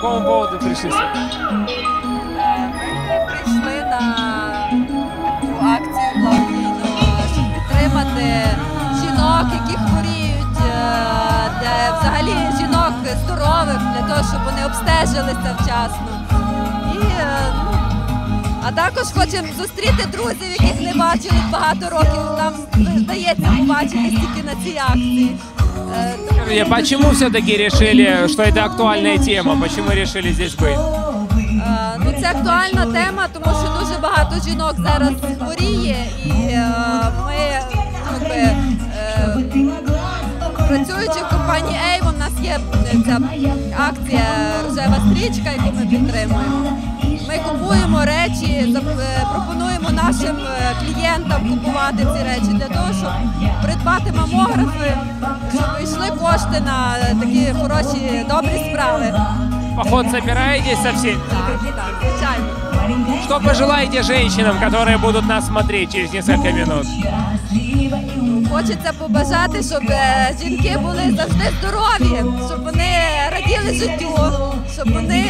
По какому поводу пришли сюда? Ми прийшли на акцію благодійну, щоб підтримати жінок, які хворіють, е, для взагалі жінок здорових, для того, щоб вони обстежилися вчасно. І, е, ну, а також хочемо зустріти друзів, яких не бачили багато років. Нам вдається побачити тільки на цій акції. Скажите, Почему все-таки решили, что это актуальная тема? Почему решили здесь быть? Е, Ну, це актуальна тема, тому що дуже багато жінок зараз хворіє, і е, ми ну, якби, е, працюючи в компанії Avon, у нас є ця акція Рожева стрічка, яку ми підтримуємо. Ми купуємо речі, е, пропонуємо нашим е, клієнтам купувати ці речі для того, щоб придбати мамографи, щоб йшли кошти на такі хороші добрі справи. Поход собираетесь со всеми? Так, так, звичайно. Что пожелаете женщинам, которые будут нас смотреть через несколько минут? Хочеться побажати, щоб е, жінки були завжди здорові, щоб вони раділи життю, щоб вони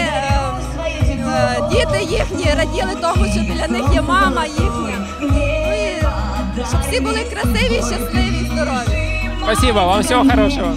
діти їхні раділи того, що біля них є мама їхня. Ну і щоб всі були красиві, щасливі, здорові. Спасибо, вам всього хорошего.